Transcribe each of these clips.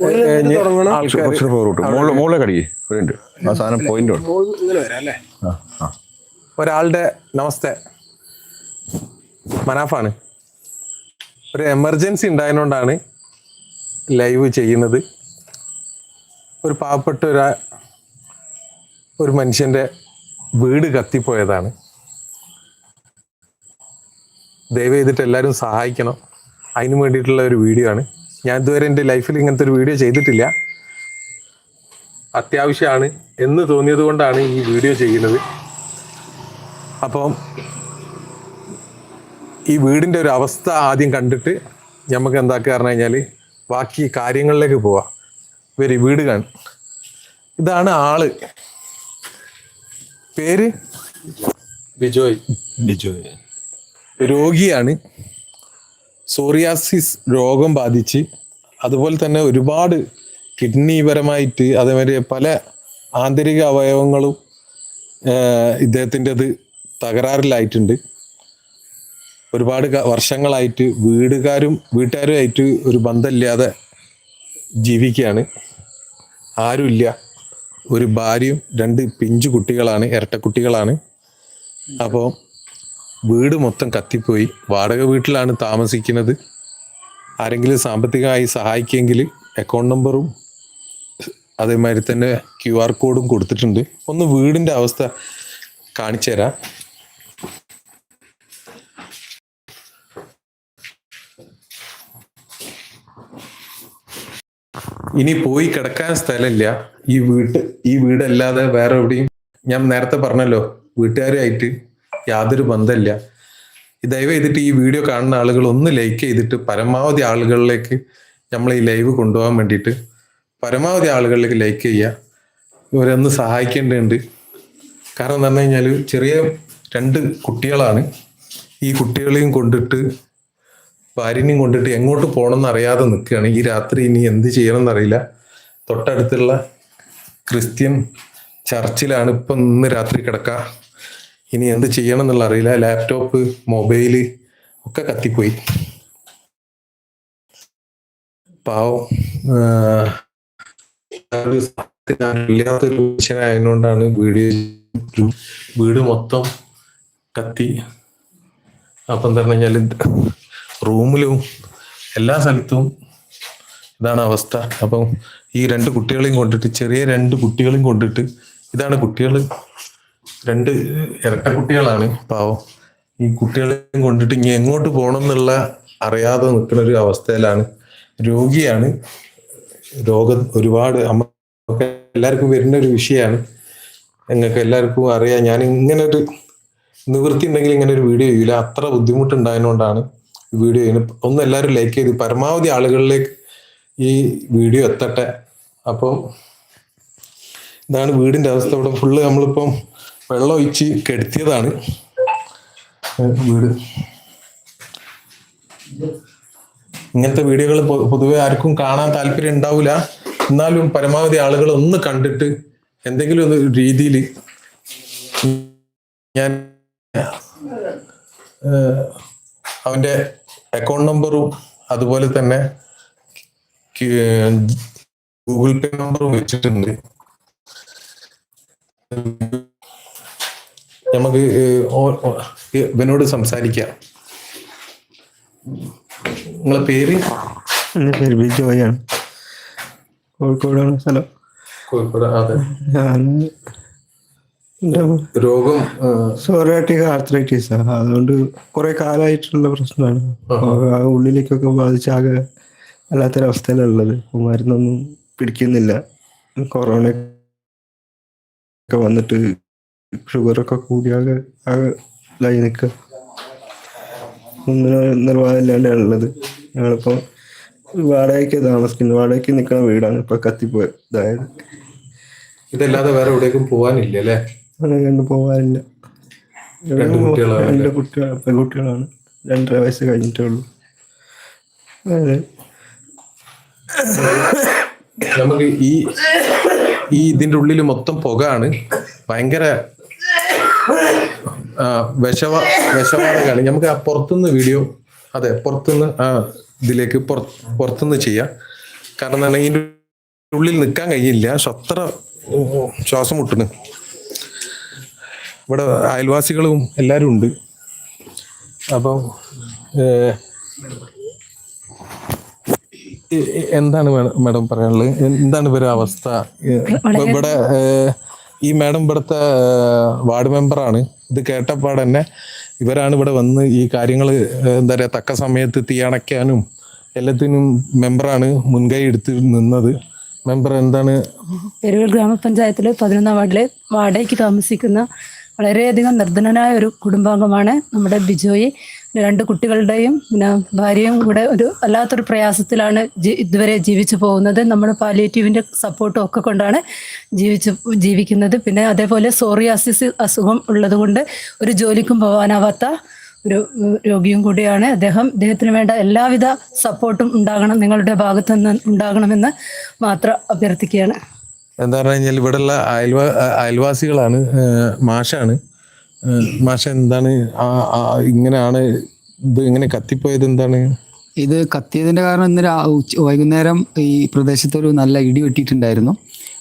കുറച്ച് കുറച്ച് ഫോർവേഡ് മുകളിൽ മുകളിലേക്ക് അടിക്കേ ഇവിടെ ഉണ്ട് ആ സാധനം പോയിന്റ് ഉണ്ട്. ആ ആ. ഒരാളുടെ നമസ്തേ. മനാഫാണ്. ഒരു എമർജൻസി ഉണ്ടായതുകൊണ്ടാണ് ലൈവ് ചെയ്യുന്നത്. ഒരു പാവപ്പെട്ട ഒരു ഒരു മനുഷ്യന്റെ വീട് കത്തിപ്പോയതാണ്. ദയവ് ചെയ്തിട്ട് എല്ലാവരും സഹായിക്കണം. അതിന് വേണ്ടിയിട്ടുള്ള ഒരു വീഡിയോ ആണ്. ഞാൻ ഇതുവരെ എന്റെ ലൈഫിൽ ഇങ്ങനത്തെ ഒരു വീഡിയോ ചെയ്തിട്ടില്ല. അത്യാവശ്യമാണ് എന്ന് തോന്നിയത് കൊണ്ടാണ് ഈ വീഡിയോ ചെയ്യുന്നത്. അപ്പം ഈ വീടിന്റെ ഒരു അവസ്ഥ ആദ്യം കണ്ടിട്ട് നമുക്ക് എന്താക്കുക പറഞ്ഞു കഴിഞ്ഞാൽ ബാക്കി കാര്യങ്ങളിലേക്ക് പോവാം. വരി വീട് കാണും ഇതാണ് ആൾ. പേര്? ബിജോയ്. ബിജോയ്. രോഗിയാണ്. സോറിയാസിസ് രോഗം ബാധിച്ച് അതുപോലെ തന്നെ ഒരുപാട് കിഡ്നി പരമായിട്ട് അതേമാതിരി പല ആന്തരിക അവയവങ്ങളും ഇദ്ദേഹത്തിന്റെത് തകരാറിലായിട്ടുണ്ട്. ഒരുപാട് വർഷങ്ങളായിട്ട് വീടുകാരും വീട്ടുകാരുമായിട്ട് ഒരു ബന്ധമില്ലാതെ ജീവിക്കുകയാണ്. ആരുമില്ല. ഒരു ഭാര്യയും രണ്ട് പിഞ്ചു കുട്ടികളാണ് ഇരട്ടക്കുട്ടികളാണ്. അപ്പോൾ വീട് മൊത്തം കത്തിപ്പോയി. വാടക വീട്ടിലാണ് താമസിക്കുന്നത്. ആരെങ്കിലും സാമ്പത്തികമായി സഹായിക്കുമെങ്കിൽ അക്കൗണ്ട് നമ്പറും അതേമാതിരി തന്നെ ക്യു ആർ കോഡും കൊടുത്തിട്ടുണ്ട്. ഒന്ന് വീടിന്റെ അവസ്ഥ കാണിച്ചു തരാം. ഇനി പോയി കിടക്കാൻ സ്ഥലമില്ല. ഈ വീട്ട് ഈ വീടല്ലാതെ വേറെ എവിടെയും ഞാൻ നേരത്തെ പറഞ്ഞല്ലോ വീട്ടുകാരുമായിട്ട് യാതൊരു ബന്ധമില്ല. ദയവ് ചെയ്തിട്ട് ഈ വീഡിയോ കാണുന്ന ആളുകൾ ഒന്ന് ലൈക്ക് ചെയ്തിട്ട് പരമാവധി ആളുകളിലേക്ക് നമ്മൾ ഈ ലൈവ് കൊണ്ടുപോകാൻ വേണ്ടിയിട്ട് പരമാവധി ആളുകളിലേക്ക് ലൈക്ക് ചെയ്യുക. ഇവരൊന്ന് സഹായിക്കേണ്ടതുണ്ട്. കാരണം എന്ന് പറഞ്ഞു കഴിഞ്ഞാൽ ചെറിയ രണ്ട് കുട്ടികളാണ്. ഈ കുട്ടികളെയും കൊണ്ടിട്ട് ഭാര്യനെയും കൊണ്ടിട്ട് എങ്ങോട്ട് പോകണമെന്ന് അറിയാതെ നിൽക്കുകയാണ്. ഈ രാത്രി ഇനി എന്ത് ചെയ്യണം എന്നറിയില്ല തൊട്ടടുത്തുള്ള ക്രിസ്ത്യൻ ചർച്ചിലാണ് ഇപ്പം ഇന്ന് രാത്രി കിടക്കുക. ഇനി എന്ത് ചെയ്യണം എന്നുള്ള അറിയില്ല. ലാപ്ടോപ്പ് മൊബൈൽ ഒക്കെ കത്തിപ്പോയി. പാവം. ഇല്ലാത്തൊരു വീഡിയോ വീട് മൊത്തം കത്തി. അപ്പം പറഞ്ഞു കഴിഞ്ഞാൽ റൂമിലും എല്ലാ സ്ഥലത്തും ഇതാണ് അവസ്ഥ. അപ്പം ഈ രണ്ട് കുട്ടികളെയും കൊണ്ടിട്ട് ചെറിയ രണ്ട് കുട്ടികളെയും കൊണ്ടിട്ട് ഇതാണ് കുട്ടികൾ രണ്ട് ഇരട്ട കുട്ടികളാണ്. പാവം. ഈ കുട്ടികളെയും കൊണ്ടിട്ട് ഇനി എങ്ങോട്ട് പോകണം എന്നുള്ള അറിയാതെ നിൽക്കുന്ന ഒരു അവസ്ഥയിലാണ്. രോഗിയാണ്. രോഗം ഒരുപാട് നമുക്ക് എല്ലാവർക്കും വരുന്ന ഒരു വിഷയമാണ്. നിങ്ങൾക്ക് എല്ലാവർക്കും അറിയാം. ഞാൻ ഇങ്ങനെ ഒരു നിവൃത്തി ഉണ്ടെങ്കിൽ ഇങ്ങനെ ഒരു വീഡിയോ ചെയ്യില്ല അത്ര ബുദ്ധിമുട്ടുണ്ടായതുകൊണ്ടാണ് വീഡിയോ ചെയ്യുന്നത്. ഒന്ന് എല്ലാവരും ലൈക്ക് ചെയ്ത് പരമാവധി ആളുകളിലേക്ക് ഈ വീഡിയോ എത്തട്ടെ. അപ്പം ഇതാണ് വീടിന്റെ അവസ്ഥ. ഇവിടെ ഫുള്ള് നമ്മളിപ്പം വെള്ളം ഒഴിച്ച് കെടുത്തിയതാണ്. വീട്. ഇങ്ങനത്തെ വീഡിയോകൾ പൊതുവെ ആർക്കും കാണാൻ താല്പര്യം ഉണ്ടാവില്ല എന്നാലും പരമാവധി ആളുകൾ ഒന്ന് കണ്ടിട്ട് എന്തെങ്കിലും ഒരു രീതിയിൽ ഞാൻ അവന്റെ അക്കൗണ്ട് നമ്പറും അതുപോലെ തന്നെ ഗൂഗിൾ പേ നമ്പറും വെച്ചിട്ടുണ്ട്. നമുക്ക് ഇവനോട് സംസാരിക്കാം. നിങ്ങളെ പേര്? എന്റെ പേര് ബിജോയാണ് കോഴിക്കോടാണ് സ്ഥലം. കോഴിക്കോട് അതെ. ഞാൻ രോഗം ഏഹ്, ആർത്രൈറ്റിസ് ആണ്. അതുകൊണ്ട് കുറെ കാലമായിട്ടുള്ള പ്രശ്നമാണ്. ആ. ഉള്ളിലേക്കൊക്കെ ബാധിച്ചാകെ വല്ലാത്തൊരവസ്ഥയിലുള്ളത്. മരുന്നൊന്നും പിടിക്കുന്നില്ല. കൊറോണ ഒക്കെ വന്നിട്ട് ഷുഗറൊക്കെ കൂടിയാകെ ആകെ ഇതായി നിൽക്കുക ഒന്നിനും നിർവാഹമില്ലാണ്ടാണ് ഉള്ളത്. ഞങ്ങളിപ്പോ വാടകയ്ക്ക് താമസിക്കുന്നു. വാടകയ്ക്ക് നിൽക്കുന്ന വീടാണ് ഇപ്പൊ കത്തിപ്പോയത്. അതായത് ഇതല്ലാതെ വേറെ എവിടേക്കും പോവാനില്ല. അല്ലേ അങ്ങനെ കണ്ടു പോകാനില്ല രണ്ട് കുട്ടികൾ പെൺകുട്ടികളാണ്. രണ്ടര വയസ്സ് കഴിഞ്ഞിട്ടേ ഉള്ളൂ. അതെ. നമുക്ക് ഈ ഈ ഇതിന്റെ ഉള്ളിൽ മൊത്തം പുകയാണ്. ഭയങ്കര ആ, വിഷമാണ് കാണി നമുക്ക് ആ പുറത്തുനിന്ന് വീഡിയോ അതെ പുറത്തുനിന്ന് ആ ഇതിലേക്ക് പുറ- പുറത്തുനിന്ന് ചെയ്യാം. കാരണം ഇതിന്റെ ഉള്ളിൽ നിൽക്കാൻ കഴിയില്ല. ശത്ര അത്ര ശ്വാസം മുട്ടുന്നു ഇവിടെ അയൽവാസികളും എല്ലാവരും ഉണ്ട്. അപ്പം എന്താണ് മേഡം പറയാനുള്ളത്? എന്താണ് ഇവരുടെ അവസ്ഥ? ഇവിടെ ഈ മാഡം ഇവിടുത്തെ വാർഡ് മെമ്പറാണ്. ഇത് കേട്ടപ്പാട് തന്നെ ഇവരാണ് ഇവിടെ വന്ന് ഈ കാര്യങ്ങൾ എന്താ പറയുക തക്ക സമയത്ത് തീയണയ്ക്കാനും എല്ലാത്തിനും മെമ്പറാണ് മുൻകൈ എടുത്ത് നിന്നത്. മെമ്പർ എന്താണ്? പെരുവൽ ഗ്രാമപഞ്ചായത്തിലെ പതിനൊന്നാം വാർഡിലെ വാടകയ്ക്ക് താമസിക്കുന്ന വളരെയധികം നിർധനനായ ഒരു കുടുംബാംഗമാണ് നമ്മുടെ ബിജോയി. രണ്ട് കുട്ടികളുടെയും പിന്നെ ഭാര്യയും കൂടെ ഒരു വല്ലാത്തൊരു പ്രയാസത്തിലാണ് ഇതുവരെ ജീവിച്ചു പോകുന്നത്. നമ്മൾ പാലിയേറ്റീവിന്റെ സപ്പോർട്ടും ഒക്കെ കൊണ്ടാണ് ജീവിച്ചു ജീവിക്കുന്നത്. പിന്നെ അതേപോലെ സോറിയാസിസ് അസുഖം ഉള്ളതുകൊണ്ട് ഒരു ജോലിക്കും പോകാനാവാത്ത ഒരു രോഗിയും കൂടിയാണ് അദ്ദേഹം. അദ്ദേഹത്തിന് വേണ്ട എല്ലാവിധ സപ്പോർട്ടും ഉണ്ടാകണം നിങ്ങളുടെ ഭാഗത്തു നിന്ന് ഉണ്ടാകണമെന്ന് മാത്രം അഭ്യർത്ഥിക്കുകയാണ്. എന്താ പറഞ്ഞു കഴിഞ്ഞാൽ ഇവിടെയുള്ള അയൽവാ അയൽവാസികളാണ് മാഷാണ്. മാഷ എന്താണ്? ഇങ്ങനെയാണ് ഇത് ഇങ്ങനെ കത്തിപ്പോയത് എന്താണ്? ഇത് കത്തിയതിന്റെ കാരണം ഇന്ന് വൈകുന്നേരം ഈ പ്രദേശത്ത് ഒരു നല്ല ഇടി വെട്ടിയിട്ടുണ്ടായിരുന്നു.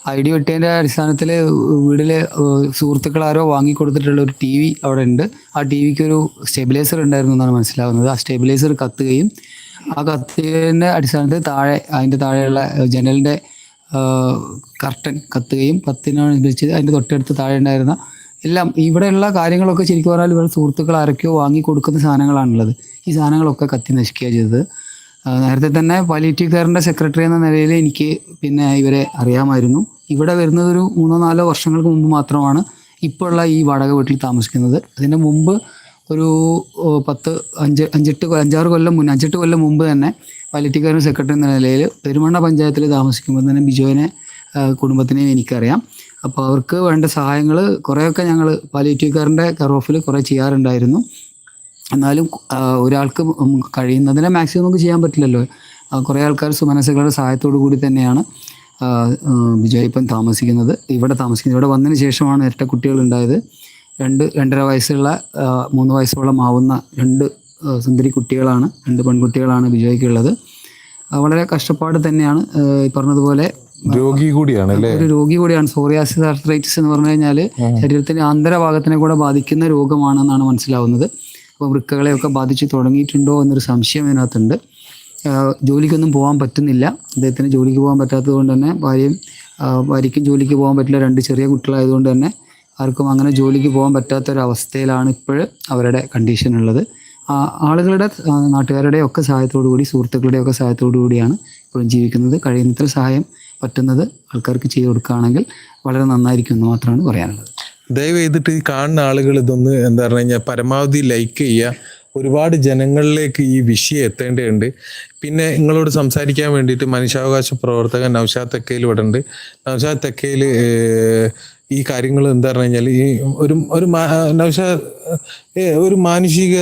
ആ ഇടി വെട്ടിയതിന്റെ അടിസ്ഥാനത്തിൽ വീട്ടിലെ സുഹൃത്തുക്കൾ ആരോ വാങ്ങിക്കൊടുത്തിട്ടുള്ള ഒരു ടി വി അവിടെ ഉണ്ട്. ആ ടി വിക്ക് ഒരു സ്റ്റെബിലൈസർ ഉണ്ടായിരുന്നു എന്നാണ് മനസ്സിലാവുന്നത്. ആ സ്റ്റെബിലൈസർ കത്തുകയും ആ കത്തിയതിന്റെ അടിസ്ഥാനത്തിൽ താഴെ അതിന്റെ താഴെയുള്ള ജനലിന്റെ കർട്ടൻ കത്തുകയും കത്തിനനുസരിച്ച് അതിന്റെ തൊട്ടടുത്ത് താഴെ ഉണ്ടായിരുന്ന എല്ലാം ഇവിടെയുള്ള കാര്യങ്ങളൊക്കെ ശരിക്കും പറഞ്ഞാൽ ഇവരുടെ സുഹൃത്തുക്കൾ ആരൊക്കെയോ വാങ്ങി കൊടുക്കുന്ന സാധനങ്ങളാണുള്ളത്. ഈ സാധനങ്ങളൊക്കെ കത്തി നശിക്കുക ചെയ്തത്. നേരത്തെ തന്നെ പാലിയേറ്റീവ് സെക്രട്ടറി എന്ന നിലയിൽ എനിക്ക് പിന്നെ ഇവരെ അറിയാമായിരുന്നു. ഇവിടെ വരുന്നത് ഒരു മൂന്നോ നാലോ വർഷങ്ങൾക്ക് മുമ്പ് മാത്രമാണ് ഇപ്പോഴുള്ള ഈ വാടക വീട്ടിൽ താമസിക്കുന്നത്. അതിന്റെ മുമ്പ് ഒരു പത്ത് അഞ്ച് അഞ്ചെട്ട് അഞ്ചാറ് കൊല്ലം മുന്നേ അഞ്ചെട്ട് കൊല്ലം മുമ്പ് തന്നെ പാലിയേറ്റീവ് സെക്രട്ടറി എന്ന നിലയിൽ പെരുമണ്ണ പഞ്ചായത്തിൽ താമസിക്കുമ്പോൾ തന്നെ ബിജോയിനെ ആ, കുടുംബത്തിനെയും എനിക്കറിയാം. അപ്പോൾ അവർക്ക് വേണ്ട സഹായങ്ങൾ കുറേയൊക്കെ ഞങ്ങൾ പാലിയേറ്റീവ് കറോഫിൽ കെയർ ഓഫിൽ കുറേ ചെയ്യാറുണ്ടായിരുന്നു. എന്നാലും ഒരാൾക്ക് കഴിയുന്നതിനെ മാക്സിമം നമുക്ക് ചെയ്യാൻ പറ്റില്ലല്ലോ. കുറേ ആൾക്കാർ സുമനസുകളുടെ സഹായത്തോടു കൂടി തന്നെയാണ് ആ, ഇപ്പം താമസിക്കുന്നത്. ഇവിടെ താമസിക്കുന്നത്. ഇവിടെ വന്നതിന് ശേഷമാണ് ഇരട്ട കുട്ടികൾ ഉണ്ടായത് രണ്ട് രണ്ടര വയസ്സുള്ള മൂന്ന് വയസ്സോളം ആവുന്ന രണ്ട് സുന്ദരി കുട്ടികളാണ്. രണ്ട് പെൺകുട്ടികളാണ് ബിജോയ്ക്കുള്ളത് വളരെ കഷ്ടപ്പാട് തന്നെയാണ് ഈ പറഞ്ഞതുപോലെ രോഗി കൂടിയാണ് ഒരു രോഗി കൂടിയാണ്. സോറിയാസിസ് ആർത്രൈറ്റിസ് എന്ന് പറഞ്ഞു കഴിഞ്ഞാൽ ശരീരത്തിന്റെ ആന്തരഭാഗത്തിനെ കൂടെ ബാധിക്കുന്ന രോഗമാണെന്നാണ് മനസ്സിലാവുന്നത്. അപ്പോൾ വൃക്കകളെയൊക്കെ ബാധിച്ച് തുടങ്ങിയിട്ടുണ്ടോ എന്നൊരു സംശയം ഇതിനകത്തുണ്ട്. ജോലിക്കൊന്നും പോകാൻ പറ്റുന്നില്ല. അദ്ദേഹത്തിന് ജോലിക്ക് പോകാൻ പറ്റാത്തത് കൊണ്ട് തന്നെ ഭാര്യയും ഭാര്യയ്ക്കും ജോലിക്ക് പോകാൻ പറ്റില്ല. രണ്ട് ചെറിയ കുട്ടികളായതുകൊണ്ട് തന്നെ ആർക്കും അങ്ങനെ ജോലിക്ക് പോകാൻ പറ്റാത്തൊരവസ്ഥയിലാണ് ഇപ്പോൾ അവരുടെ കണ്ടീഷൻ ഉള്ളത്. ആളുകളുടെ നാട്ടുകാരുടെയൊക്കെ സഹായത്തോടു കൂടി സുഹൃത്തുക്കളുടെയൊക്കെ സഹായത്തോടു കൂടിയാണ് ഇപ്പോഴും ജീവിക്കുന്നത്. കഴിയുന്നത്ര സഹായം പറ്റുന്നത് ആൾക്കാർക്ക് ചെയ്തു കൊടുക്കുകയാണെങ്കിൽ വളരെ നന്നായിരിക്കും എന്ന് മാത്രമാണ് പറയാനുള്ളത്. ദയവ് ചെയ്തിട്ട് ഈ കാണുന്ന ആളുകൾ ഇതൊന്ന് എന്താ പറഞ്ഞു കഴിഞ്ഞാൽ പരമാവധി ലൈക്ക് ചെയ്യുക. ഒരുപാട് ജനങ്ങളിലേക്ക് ഈ വിഷയം എത്തേണ്ടതുണ്ട്. പിന്നെ നിങ്ങളോട് സംസാരിക്കാൻ വേണ്ടിയിട്ട് മനുഷ്യാവകാശ പ്രവർത്തകൻ നൗഷാദ് തെക്കയിൽ ഇവിടെ ഉണ്ട്. നൗഷാദ് തെക്കയിൽ ഈ കാര്യങ്ങൾ എന്താ പറഞ്ഞു കഴിഞ്ഞാൽ ഈ ഒരു ഒരു നൗഷാദ് ഒരു മാനുഷിക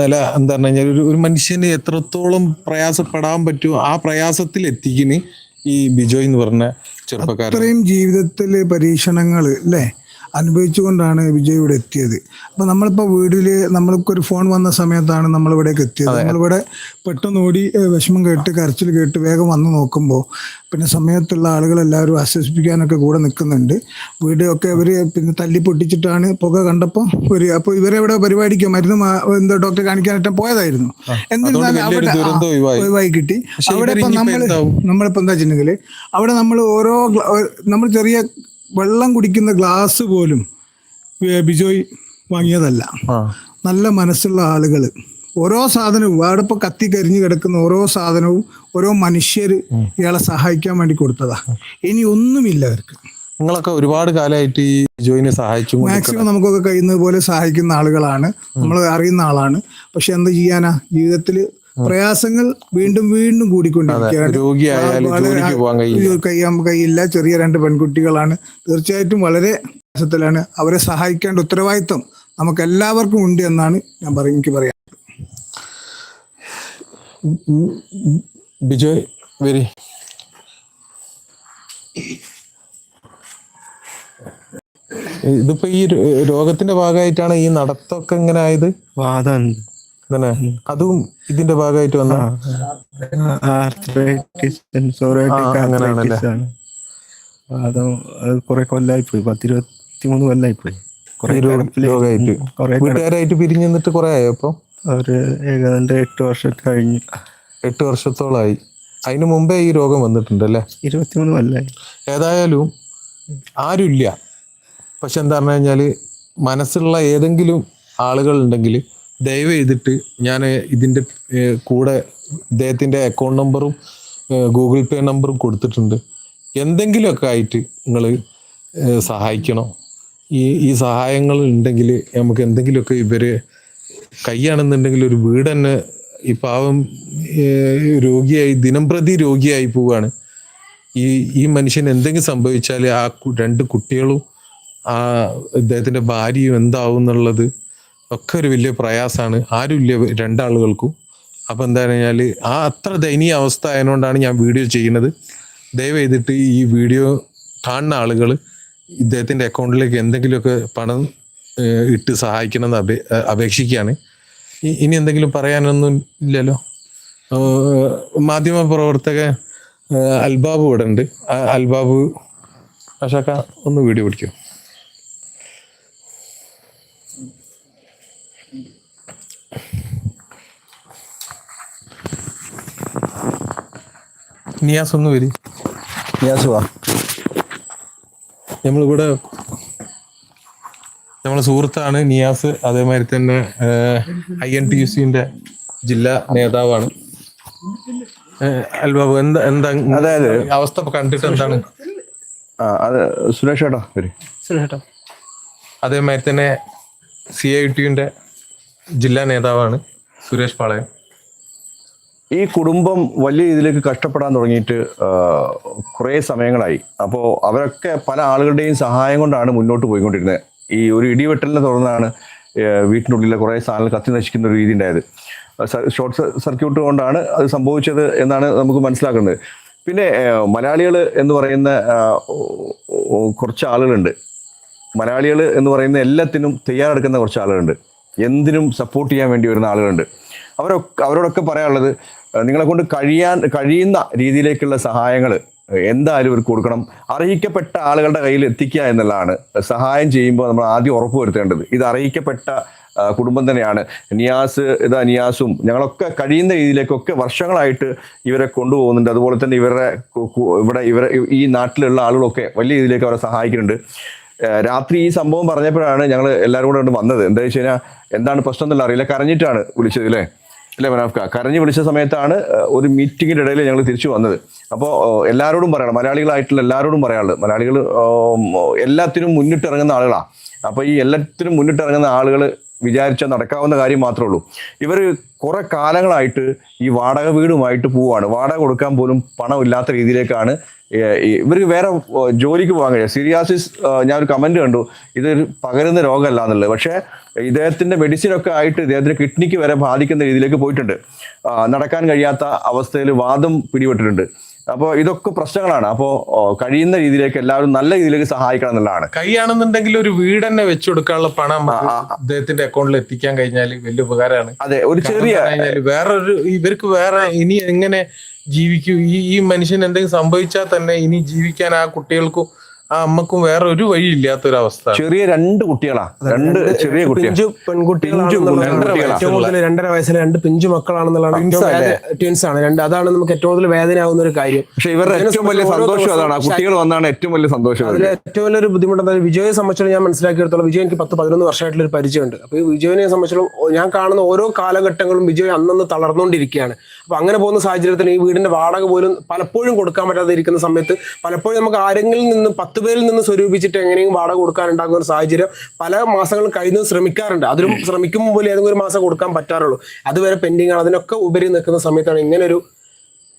നില എന്താ പറഞ്ഞു കഴിഞ്ഞാൽ ഒരു ഒരു മനുഷ്യന് എത്രത്തോളം പ്രയാസപ്പെടാൻ പറ്റുമോ ആ പ്രയാസത്തിൽ എത്തിക്കുന്നു ഈ ബിജോയ് എന്ന് പറഞ്ഞ ചെറുപ്പക്കാരൻ. അത്രയും ജീവിതത്തിൽ പരീക്ഷണങ്ങൾ അല്ലേ? അനുഭവിച്ചുകൊണ്ടാണ് വിജയ് ഇവിടെ എത്തിയത്. അപ്പൊ നമ്മളിപ്പോ വീട്ടിൽ നമ്മൾക്കൊരു ഫോൺ വന്ന സമയത്താണ് നമ്മൾ ഇവിടേക്ക് എത്തിയത് നമ്മളിവിടെ പെട്ടെന്ന് ഓടി വിഷമം കേട്ട് കരച്ചിൽ കേട്ട് വേഗം വന്ന് നോക്കുമ്പോൾ പിന്നെ സമയത്തുള്ള ആളുകളെല്ലാവരും ആശ്വസിപ്പിക്കാനൊക്കെ കൂടെ നിൽക്കുന്നുണ്ട് വീടൊക്കെ ഇവർ പിന്നെ തല്ലി പൊട്ടിച്ചിട്ടാണ് പുക കണ്ടപ്പോൾ ഒരു അപ്പോൾ ഇവരെവിടെ പരിപാടിക്ക് മരുന്ന് എന്താ ഡോക്ടറെ കാണിക്കാനായിട്ട് പോയതായിരുന്നു. എന്നിരുന്നാലും അവിടെ ഒഴിവായി. കിട്ടി. അവിടെ ഇപ്പം നമ്മൾ? നമ്മളിപ്പോൾ എന്താ വെച്ചിട്ടുണ്ടെങ്കിൽ അവിടെ നമ്മൾ ഓരോ നമ്മൾ ചെറിയ വെള്ളം കുടിക്കുന്ന ഗ്ലാസ് പോലും ബിജോയ് വാങ്ങിയതല്ല. നല്ല മനസ്സുള്ള ആളുകൾ ഓരോ സാധനവും അവിടെപ്പോ കത്തി കരിഞ്ഞു കിടക്കുന്ന ഓരോ സാധനവും ഓരോ മനുഷ്യർ ഇയാളെ സഹായിക്കാൻ വേണ്ടി കൊടുത്തതാ. ഇനി ഒന്നുമില്ല അവർക്ക്. നിങ്ങളൊക്കെ ഒരുപാട് കാലമായിട്ട് ഈ ജോയിനെ സഹായിച്ചു മാക്സിമം നമുക്കൊക്കെ കഴിയുന്നത് പോലെ സഹായിക്കുന്ന ആളുകളാണ്. നമ്മൾ അറിയുന്ന ആളാണ്. പക്ഷെ എന്ത് ചെയ്യാനാ? ജീവിതത്തിൽ പ്രയാസങ്ങൾ വീണ്ടും വീണ്ടും കൂടിക്കൊണ്ടിരിക്കുകയാണ്. കയ്യില്ല കഴിയാൻ കഴിയില്ല. ചെറിയ രണ്ട് പെൺകുട്ടികളാണ്. തീർച്ചയായിട്ടും വളരെ പ്രയാസത്തിലാണ്. അവരെ സഹായിക്കേണ്ട ഉത്തരവാദിത്വം നമുക്ക് എല്ലാവർക്കും ഉണ്ട് എന്നാണ് ഞാൻ പറയും എനിക്ക് പറയാം ബിജോയ് വെരി. ഇതിപ്പോ ഈ രോഗത്തിന്റെ ഭാഗമായിട്ടാണ് ഈ നടത്തൊക്കെ ഇങ്ങനെ ആയത്? വാദമുണ്ട് തന്നെ. അതും ഇതിന്റെ ഭാഗമായിട്ട് വന്ന അത് കുറെ കൊല്ലായി പോയി പത്തിരുപത്തി മൂന്ന് കൊല്ലായി പോയി വീട്ടുകാരായിട്ട് പിരിഞ്ഞു നിന്നിട്ട് കുറെ ആയോ ഒരു ഏകദേശം എട്ട് വർഷം കഴിഞ്ഞു. എട്ട് വർഷത്തോളമായി അതിനു മുമ്പേ ഈ രോഗം വന്നിട്ടുണ്ട് അല്ലേ ഇരുപത്തിമൂന്ന് കൊല്ലായി. ഏതായാലും ആരുമില്ല. പക്ഷെ എന്താ പറഞ്ഞു കഴിഞ്ഞാൽ മനസ്സുള്ള ഏതെങ്കിലും ആളുകൾ ഉണ്ടെങ്കിൽ ദയവ് ചെയ്തിട്ട് ഞാൻ ഇതിന്റെ കൂടെ ഇദ്ദേഹത്തിന്റെ അക്കൗണ്ട് നമ്പറും ഗൂഗിൾ പേ നമ്പറും കൊടുത്തിട്ടുണ്ട്. എന്തെങ്കിലുമൊക്കെ ആയിട്ട് നിങ്ങൾ സഹായിക്കണോ? ഈ ഈ സഹായങ്ങൾ ഉണ്ടെങ്കിൽ നമുക്ക് എന്തെങ്കിലുമൊക്കെ ഇവർ കൈയാണെന്നുണ്ടെങ്കിൽ ഒരു വീട് തന്നെ ഈ പാവം രോഗിയായി ദിനം പ്രതി രോഗിയായി പോവാണ്. ഈ ഈ മനുഷ്യന് എന്തെങ്കിലും സംഭവിച്ചാൽ ആ രണ്ട് കുട്ടികളും ആ ഇദ്ദേഹത്തിന്റെ ഭാര്യയും എന്താവും എന്നുള്ളത് ഒക്കെ ഒരു വലിയ പ്രയാസമാണ്. ആരുമില്ല രണ്ടാളുകൾക്കും. അപ്പൊ എന്താ കഴിഞ്ഞാൽ ആ അത്ര ദയനീയ അവസ്ഥ ആയതുകൊണ്ടാണ് ഞാൻ വീഡിയോ ചെയ്യുന്നത്. ദയവ് ചെയ്തിട്ട് ഈ വീഡിയോ കാണുന്ന ആളുകൾ ഇദ്ദേഹത്തിന്റെ അക്കൗണ്ടിലേക്ക് എന്തെങ്കിലുമൊക്കെ പണം ഇട്ട് സഹായിക്കണമെന്ന് അപേ അപേക്ഷിക്കുകയാണ്. ഇനി എന്തെങ്കിലും പറയാനൊന്നും ഇല്ലല്ലോ? മാധ്യമ പ്രവർത്തക അൽബാബു ഇവിടെ ഉണ്ട് അൽബാബു അശോക ഒന്ന് വീഡിയോ പിടിക്കൂ. നിയാസ് ഒന്ന് വരി. നിയാസ് വാ. നമ്മളിവിടെ നമ്മളെ സുഹൃത്താണ് നിയാസ്. അതേമാതിരി തന്നെ ഐ എൻ ടി യു സിന്റെ ജില്ലാ നേതാവാണ്. അൽബാബു എന്താ എന്താ അതായത് അവസ്ഥ കണ്ടിട്ട് എന്താണ്? അത് സുരേഷ് ഏട്ടാ വരി. അതേമാതിരി തന്നെ സി ഐ ടിയുടെ ജില്ലാ നേതാവാണ് സുരേഷ് പാളയം. ഈ കുടുംബം വലിയ ഇതിലേക്ക് കഷ്ടപ്പെടാൻ തുടങ്ങിയിട്ട് കുറേ സമയങ്ങളായി. അപ്പോൾ അവരൊക്കെ പല ആളുകളുടെയും സഹായം കൊണ്ടാണ് മുന്നോട്ട് പോയിക്കൊണ്ടിരുന്നത്. ഈ ഒരു ഇടിവെട്ടലിനെ തുടർന്നാണ് വീട്ടിനുള്ളിലെ കുറേ സാധനങ്ങൾ കത്തി നശിക്കുന്ന ഒരു രീതി ഉണ്ടായത്. ഷോർട്ട് സർക്യൂട്ട് കൊണ്ടാണ് അത് സംഭവിച്ചത് എന്നാണ് നമുക്ക് മനസ്സിലാക്കുന്നത്. പിന്നെ മലയാളികൾ എന്ന് പറയുന്ന കുറച്ച് ആളുകളുണ്ട്. മലയാളികൾ എന്ന് പറയുന്ന എല്ലാത്തിനും തയ്യാറെടുക്കുന്ന കുറച്ച് ആളുകളുണ്ട്. എന്തിനും സപ്പോർട്ട് ചെയ്യാൻ വേണ്ടി വരുന്ന ആളുകളുണ്ട്. അവരൊക്കെ അവരോടൊക്കെ പറയാനുള്ളത് നിങ്ങളെ കൊണ്ട് കഴിയാൻ കഴിയുന്ന രീതിയിലേക്കുള്ള സഹായങ്ങൾ എന്തായാലും ഇവർക്ക് കൊടുക്കണം. അർഹിക്കപ്പെട്ട ആളുകളുടെ കയ്യിൽ എത്തിക്കുക എന്നുള്ളതാണ്. സഹായം ചെയ്യുമ്പോൾ നമ്മൾ ആദ്യം ഉറപ്പ് ഉറപ്പുവരുത്തേണ്ടത് ഇത് അർഹിക്കപ്പെട്ട കുടുംബം തന്നെയാണ്. നിയാസ് ഇതാ നിയാസും ഞങ്ങളൊക്കെ കഴിയുന്ന രീതിയിലേക്കൊക്കെ വർഷങ്ങളായിട്ട് ഇവരെ കൊണ്ടുപോകുന്നുണ്ട്. അതുപോലെ തന്നെ ഇവരുടെ ഇവിടെ ഇവരെ ഈ നാട്ടിലുള്ള ആളുകളൊക്കെ വലിയ രീതിയിലേക്ക് അവരെ സഹായിക്കുന്നുണ്ട്. രാത്രി ഈ സംഭവം പറഞ്ഞപ്പോഴാണ് ഞങ്ങൾ എല്ലാവരും കൂടെ വന്നത്. എന്താ വെച്ച് കഴിഞ്ഞാൽ എന്താണ് പ്രശ്നം എന്നുള്ള അറിയില്ല. കരഞ്ഞിട്ടാണ് വിളിച്ചത് അല്ലേ? അല്ലേ മനാഫ്ക? കരഞ്ഞ് വിളിച്ച സമയത്താണ് ഒരു മീറ്റിങ്ങിന്റെ ഇടയിൽ ഞങ്ങൾ തിരിച്ചു വന്നത്. അപ്പോൾ എല്ലാവരോടും പറയണം. മലയാളികളായിട്ടുള്ള എല്ലാവരോടും പറയാനുള്ളത്. മലയാളികൾ എല്ലാത്തിനും മുന്നിട്ടിറങ്ങുന്ന ആളുകളാണ് അപ്പോൾ ഈ എല്ലാത്തിനും മുന്നിട്ടിറങ്ങുന്ന ആളുകൾ വിചാരിച്ചാൽ നടക്കാവുന്ന കാര്യം മാത്രമേ ഉള്ളൂ. ഇവർ കുറെ കാലങ്ങളായിട്ട് ഈ വാടക വീടുമായിട്ട് പോവാണ്. വാടക കൊടുക്കാൻ പോലും പണമില്ലാത്ത രീതിയിലേക്കാണ് ഇവർ വേറെ ജോലിക്ക് പോകാൻ കഴിയും. സിരിയാസിസ് ഞാൻ ഒരു കമന്റ് കണ്ടു. ഇതൊരു പകരുന്ന രോഗമല്ല എന്നുള്ളത് പക്ഷേ ഇദ്ദേഹത്തിന്റെ മെഡിസിൻ ഒക്കെ ആയിട്ട് ഇദ്ദേഹത്തിന്റെ കിഡ്നിക്ക് വരെ ബാധിക്കുന്ന രീതിയിലേക്ക് പോയിട്ടുണ്ട്. നടക്കാൻ കഴിയാത്ത അവസ്ഥയിൽ വാദം പിടിപെട്ടിട്ടുണ്ട്. അപ്പോൾ ഇതൊക്കെ പ്രശ്നങ്ങളാണ്. അപ്പോൾ കഴിയുന്ന രീതിയിലേക്ക് എല്ലാവരും നല്ല രീതിയിലേക്ക് സഹായിക്കണം എന്നുള്ളതാണ്. കൈയാണെന്നുണ്ടെങ്കിൽ ഒരു വീട് തന്നെ വെച്ചു കൊടുക്കാനുള്ള പണം അദ്ദേഹത്തിന്റെ അക്കൗണ്ടിൽ എത്തിക്കാൻ കഴിഞ്ഞാൽ വലിയ ഉപകാരമാണ്. അതെ ഒരു ചെറിയ വേറെ വേറൊരു ഇവർക്ക് വേറെ ഇനി എങ്ങനെ ജീവിക്കും. ഈ ഈ മനുഷ്യന് എന്തെങ്കിലും സംഭവിച്ചാൽ തന്നെ ഇനി ജീവിക്കാൻ ആ കുട്ടികൾക്കും ആ അമ്മക്കും വേറെ ഒരു വഴി ഇല്ലാത്തൊരവസ്ഥ ചെറിയ രണ്ട് കുട്ടികളാ. രണ്ട് ചെറിയ പിഞ്ചു പെൺകുട്ടികളാണെന്നുള്ളതാണ് രണ്ടര വയസ്സിലെ രണ്ട് പിഞ്ചു മക്കളാണെന്നുള്ളതാണ് ട്വിൻസ് ആണ്. രണ്ട് അതാണ് നമുക്ക് ഏറ്റവും കൂടുതൽ വേദനയാവുന്ന ഒരു കാര്യം. പക്ഷെ ഇവരുടെ ഏറ്റവും വലിയ സന്തോഷം അതാണ് ആ കുട്ടികൾ വന്നാണ് ഏറ്റവും വലിയ സന്തോഷം അതിൽ ഏറ്റവും വലിയൊരു ബുദ്ധിമുട്ട് എന്താ? വിജയെ സംബന്ധിച്ചിടത്തോളം ഞാൻ മനസ്സിലാക്കിയെടുത്തോളം വിജയ് എനിക്ക് പത്ത് പതിനൊന്ന് വർഷമായിട്ടുള്ള ഒരു പരിചയമുണ്ട്. അപ്പൊ ഈ വിജയനെ സംബന്ധിച്ചിടത്തോളം ഞാൻ കാണുന്ന ഓരോ കാലഘട്ടങ്ങളും വിജയ് അന്നന്ന് തളർന്നുകൊണ്ടിരിക്കുകയാണ്. അപ്പൊ അങ്ങനെ പോകുന്ന സാഹചര്യത്തിൽ ഈ വീടിന്റെ വാടക പോലും പലപ്പോഴും കൊടുക്കാൻ പറ്റാതെ ഇരിക്കുന്ന സമയത്ത് പലപ്പോഴും നമുക്ക് ആരെങ്കിലും നിന്ന് പത്ത് പേരിൽ നിന്ന് സ്വരൂപിച്ചിട്ട് എങ്ങനെയും വാടക കൊടുക്കാനുണ്ടാകുന്ന ഒരു സാഹചര്യം പല മാസങ്ങൾ കഴിഞ്ഞ് ശ്രമിക്കാറുണ്ട്. അതിലും ശ്രമിക്കുമ്പോൾ പോലും ഏതെങ്കിലും ഒരു മാസം കൊടുക്കാൻ പറ്റാറുള്ളൂ. അതുവരെ പെൻഡിങ് ആണ്. അതിനൊക്കെ ഉപരി നിൽക്കുന്ന സമയത്താണ് ഇങ്ങനെ ഒരു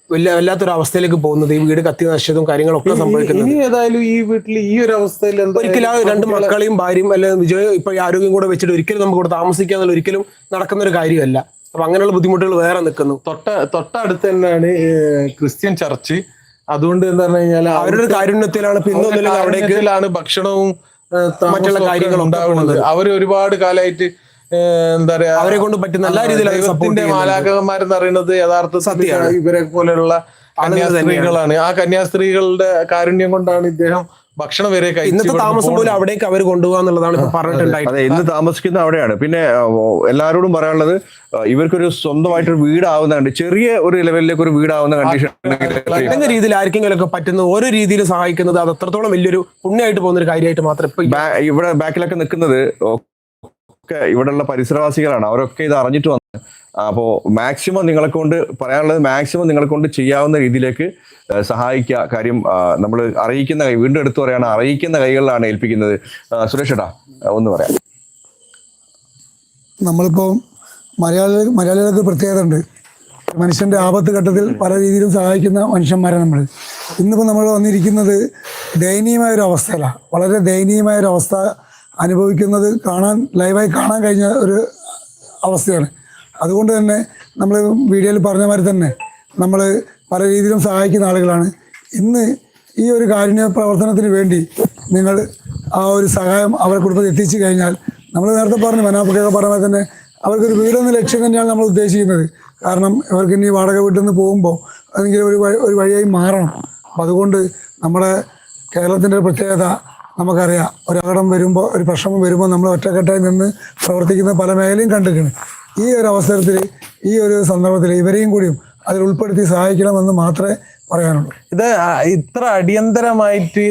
വലിയ വല്ലാത്തൊരു അവസ്ഥയിലേക്ക് പോകുന്നത്. ഈ വീട് കത്തി നശിച്ചതും കാര്യങ്ങളൊക്കെ സംഭവിക്കുന്നത്. ഇനി ഏതായാലും ഈ വീട്ടിൽ ഈ ഒരു അവസ്ഥയിൽ ഒരിക്കലും ആ രണ്ട് മക്കളെയും ഭാര്യയും അല്ലെങ്കിൽ വിജയം ഇപ്പൊ ആരോഗ്യം കൂടെ വെച്ചിട്ട് ഒരിക്കലും നമുക്ക് ഇവിടെ താമസിക്കുക എന്നുള്ള ഒരിക്കലും നടക്കുന്ന ഒരു കാര്യമല്ല. അപ്പൊ അങ്ങനെയുള്ള ബുദ്ധിമുട്ടുകൾ വേറെ നിൽക്കുന്നു. തൊട്ട തൊട്ടടുത്ത് തന്നെയാണ് ക്രിസ്ത്യൻ ചർച്ച്. അതുകൊണ്ട് എന്ന് പറഞ്ഞു കഴിഞ്ഞാൽ അവരുടെ കാരുണ്യത്തിലാണ് പിന്നെ അവിടേക്കാണ് ഭക്ഷണവും മറ്റുള്ള കാര്യങ്ങൾ ഉണ്ടാകുന്നത് ഉണ്ടാവുന്നത്. അവർ ഒരുപാട് കാലമായിട്ട് എന്താ പറയാ അവരെ കൊണ്ട് പറ്റുന്ന നല്ല രീതിയിലും ദൈവത്തിന്റെ. മാലാകന്മാരെന്ന് പറയുന്നത് യഥാർത്ഥ സത്യമാണ്. ഇവരെ പോലെയുള്ള കന്യാസ്ത്രീകളാണ്. ആ കന്യാസ്ത്രീകളുടെ കാരുണ്യം കൊണ്ടാണ് ഇദ്ദേഹം ഭക്ഷണം വരെ ഇന്നത്തെ താമസം പോലും. അവിടേക്ക് അവർ കൊണ്ടുപോകാന്നുള്ളതാണ് ഇപ്പൊ പറഞ്ഞിട്ടുണ്ടായിട്ട് അതെ ഇന്ന് താമസിക്കുന്നത് അവിടെയാണ്. പിന്നെ എല്ലാവരോടും പറയാനുള്ളത് ഇവർക്കൊരു സ്വന്തമായിട്ടൊരു വീടാവുന്നുണ്ട് ചെറിയ ഒരു ലെവലിലേക്ക് ഒരു വീടാവുന്ന കണ്ടീഷൻ ഏതെങ്കിലും രീതിയിൽ ആർക്കെങ്കിലും ഒക്കെ പറ്റുന്ന ഓരോ രീതിയിൽ സഹായിക്കുന്നത് അത് അത്രത്തോളം വലിയൊരു പുണ്യമായിട്ട് പോകുന്ന ഒരു കാര്യമായിട്ട് മാത്രം ഇപ്പൊ ഇവിടെ ബാക്കിലൊക്കെ നിൽക്കുന്നത് ഒക്കെ ഇവിടെയുള്ള പരിസരവാസികളാണ്. അവരൊക്കെ ഇത് അറിഞ്ഞിട്ട് വന്നത് അപ്പോൾ മാക്സിമം നിങ്ങളെ കൊണ്ട് പറയാനുള്ളത് മാക്സിമം നിങ്ങളെ കൊണ്ട് ചെയ്യാവുന്ന രീതിയിലേക്ക് സഹായിക്കുക. കാര്യം നമ്മൾ അറിയിക്കുന്ന കൈ വീണ്ടും എടുത്തു പറയാണ് അറിയിക്കുന്ന കൈകളിലാണ് ഏൽപ്പിക്കുന്നത്. സുരേഷ് ഏട്ടാ ഒന്ന് പറയാം. നമ്മളിപ്പോൾ മലയാളി മലയാളികൾക്ക് പ്രത്യേകത ഉണ്ട്. മനുഷ്യന്റെ ആപത്ത് ഘട്ടത്തിൽ പല രീതിയിലും സഹായിക്കുന്ന മനുഷ്യന്മാരാണ് നമ്മൾ ഇന്നിപ്പോൾ നമ്മൾ വന്നിരിക്കുന്നത് ദയനീയമായ ഒരു അവസ്ഥയിലാണ് വളരെ ദയനീയമായ ഒരു അനുഭവിക്കുന്നത് കാണാൻ ലൈവായി കാണാൻ കഴിഞ്ഞ ഒരു അവസ്ഥയാണ്. അതുകൊണ്ട് തന്നെ നമ്മൾ വീഡിയോയിൽ പറഞ്ഞ മാതിരി തന്നെ നമ്മൾ പല രീതിയിലും സഹായിക്കുന്ന ആളുകളാണ്. ഇന്ന് ഈ ഒരു കാരുണ്യ പ്രവർത്തനത്തിന് വേണ്ടി നിങ്ങൾ ആ ഒരു സഹായം അവരെ കുടുംബത്തിൽ എത്തിച്ചു കഴിഞ്ഞാൽ നമ്മൾ നേരത്തെ പറഞ്ഞു മനാപ്പൊക്കെ പറഞ്ഞ പോലെ തന്നെ അവർക്കൊരു വീടെന്ന ലക്ഷ്യം തന്നെയാണ് നമ്മൾ ഉദ്ദേശിക്കുന്നത്. കാരണം ഇവർക്ക് ഇനി വാടക വീട്ടിൽ നിന്ന് പോകുമ്പോൾ അതെങ്കിലും ഒരു ഒരു വഴിയായി മാറണം. അപ്പം അതുകൊണ്ട് നമ്മുടെ കേരളത്തിന്റെ പ്രത്യേകത നമുക്കറിയാം. ഒരു അപകടം വരുമ്പോൾ ഒരു പ്രശ്നം വരുമ്പോൾ നമ്മൾ ഒറ്റക്കെട്ടായി നിന്ന് പ്രവർത്തിക്കുന്ന പല മേഖലയും കണ്ടിരിക്കുന്നു ഈ ഒരു അവസരത്തിൽ ഈ ഒരു സന്ദർഭത്തിൽ ഇവരെയും കൂടിയും അതിൽ ഉൾപ്പെടുത്തി സഹായിക്കണമെന്ന് മാത്രമേ പറയാനുള്ളൂ. ഇത് ഇത്ര അടിയന്തരമായിട്ട്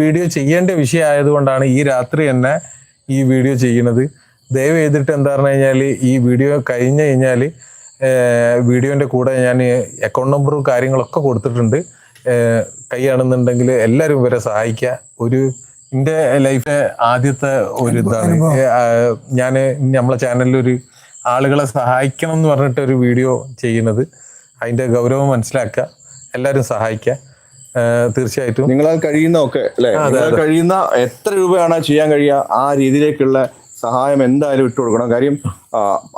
വീഡിയോ ചെയ്യേണ്ട വിഷയമായതുകൊണ്ടാണ് ഈ രാത്രി തന്നെ ഈ വീഡിയോ ചെയ്യുന്നത്. ദയവ് ചെയ്തിട്ട് എന്താ പറഞ്ഞു കഴിഞ്ഞാൽ ഈ വീഡിയോ കഴിഞ്ഞ് കഴിഞ്ഞാൽ വീഡിയോന്റെ കൂടെ ഞാൻ അക്കൗണ്ട് നമ്പറും കാര്യങ്ങളൊക്കെ കൊടുത്തിട്ടുണ്ട്. കൈയാണെന്നുണ്ടെങ്കിൽ എല്ലാവരും ഇവരെ സഹായിക്കുക. ഒരു എന്റെ ലൈഫിലെ ആദ്യത്തെ ഒരു ഇതാണ്. ഞാൻ നമ്മളെ ചാനലിൽ ഒരു ആളുകളെ സഹായിക്കണം എന്ന് പറഞ്ഞിട്ട് ഒരു വീഡിയോ ചെയ്യുന്നത്. അതിന്റെ ഗൗരവം മനസ്സിലാക്കുക എല്ലാവരും സഹായിക്കുക. തീർച്ചയായിട്ടും. നിങ്ങളാൽ കഴിയുന്ന ഒക്കെ അല്ലെ? കഴിയുന്ന എത്ര രൂപയാണ് ചെയ്യാൻ കഴിയുക ആ രീതിയിലേക്കുള്ള സഹായം എന്തായാലും ഇട്ട് കൊടുക്കണം. കാര്യം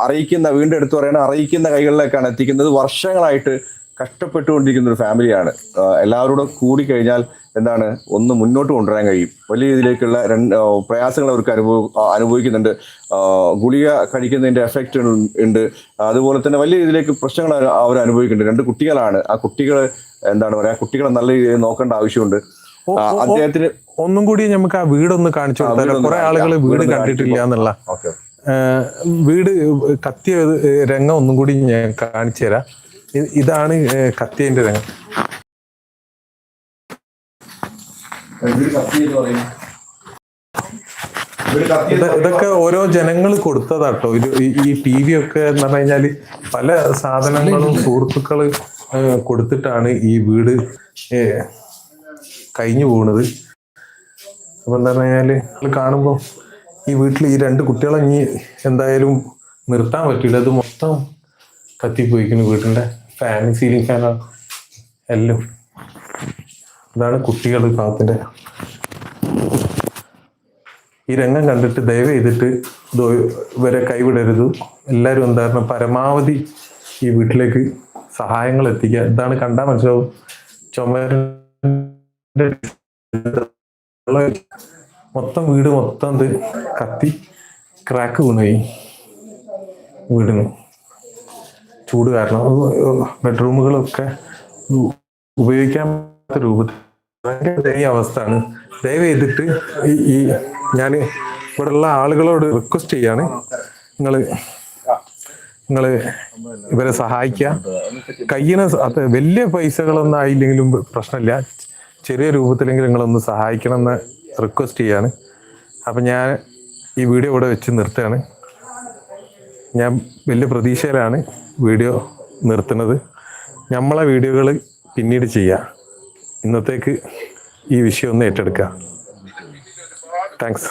അറിയിക്കുന്ന വീണ്ടും എടുത്തു പറയണ അറിയിക്കുന്ന കൈകളിലേക്കാണ് എത്തിക്കുന്നത്. വർഷങ്ങളായിട്ട് കഷ്ടപ്പെട്ടുകൊണ്ടിരിക്കുന്ന ഒരു ഫാമിലിയാണ് എല്ലാവരോടും കൂടി കഴിഞ്ഞാൽ എന്താണ് ഒന്ന് മുന്നോട്ട് കൊണ്ടുവരാൻ കഴിയും. വലിയ രീതിയിലേക്കുള്ള രണ്ട് പ്രയാസങ്ങൾ അവർക്ക് അനുഭവ അനുഭവിക്കുന്നുണ്ട്. ഗുളിക കഴിക്കുന്നതിന്റെ എഫക്റ്റ് ഉണ്ട്. അതുപോലെ തന്നെ വലിയ രീതിയിലേക്ക് പ്രശ്നങ്ങൾ അവർ- അനുഭവിക്കുന്നുണ്ട്. രണ്ട് കുട്ടികളാണ്. ആ കുട്ടികൾ എന്താണ് പറയുക കുട്ടികളെ നല്ല രീതിയിൽ നോക്കേണ്ട ആവശ്യമുണ്ട്. അദ്ദേഹത്തിന് ഒന്നും കൂടി നമുക്ക് ആ വീടൊന്ന് കാണിച്ചു വീടൊന്ന് കുറെ ആളുകൾ വീട് കണ്ടിട്ടില്ല എന്നുള്ള. വീട് കത്തിയ രംഗം ഒന്നും കൂടി ഞാൻ കാണിച്ചു തരാം. ഇതാണ് കത്തിന്റെ രംഗം. ഇത് ഇതൊക്കെ ഓരോ ജനങ്ങൾ കൊടുത്തതാട്ടോ. ഇത് ഈ- ടി വി ഒക്കെ എന്ന് പറഞ്ഞു കഴിഞ്ഞാൽ പല സാധനങ്ങളും സുഹൃത്തുക്കൾ കൊടുത്തിട്ടാണ് ഈ വീട് കഴിഞ്ഞു പോകുന്നത് അപ്പൊ എന്താ പറഞ്ഞാൽ ഇത് കാണുമ്പോ ഈ വീട്ടിൽ ഈ രണ്ട് കുട്ടികളെ ഇനി എന്തായാലും നിർത്താൻ പറ്റില്ല. അത് മൊത്തം കത്തിപ്പോയിക്കുന്നു വീട്ടിന്റെ ഫാൻ സീലിംഗ് ഫാന എല്ലാം. ഇതാണ് കുട്ടികൾ പാവത്തിന്റെ ഈ രംഗം കണ്ടിട്ട് ദയവ് ചെയ്തിട്ട് ഇവരെ കൈവിടരുത്. എല്ലാവരും എന്തായിരുന്നു? പരമാവധി ഈ വീട്ടിലേക്ക് സഹായങ്ങൾ എത്തിക്കുക. ഇതാണ് കണ്ടാൽ മനസ്സിലാവും. ചുമരിന്റെ മൊത്തം വീട് മൊത്തം കത്തി ക്രാക്ക് വീണുപോയി വീടിന്. ചൂട് കാരണം ബെഡ്റൂമുകളൊക്കെ ഉപയോഗിക്കാൻ രൂപത്തിൽ ഭയങ്കര അവസ്ഥയാണ്. ദയവ് ചെയ്തിട്ട് ഈ ഞാൻ ഇവിടെയുള്ള ആളുകളോട് റിക്വസ്റ്റ് ചെയ്യാണ്. നിങ്ങൾ നിങ്ങൾ ഇവരെ സഹായിക്കുക. കയ്യിന് വലിയ പൈസകളൊന്നും ആയില്ലെങ്കിലും പ്രശ്നമില്ല. ചെറിയ രൂപത്തിലെങ്കിലും നിങ്ങളൊന്ന് സഹായിക്കണം എന്ന് റിക്വസ്റ്റ് ചെയ്യാണ്. അപ്പം ഞാൻ ഈ വീഡിയോ ഇവിടെ വെച്ച് നിർത്തുകയാണ്. ഞാൻ വലിയ പ്രതീക്ഷയിലാണ്. വീഡിയോ നിർത്തുന്നത്. നമ്മളെ വീഡിയോകൾ പിന്നീട് ചെയ്യാം. ഇന്നത്തേക്ക് ഈ വിഷയം ഒന്ന് ഏറ്റെടുക്കുക താങ്ക്സ്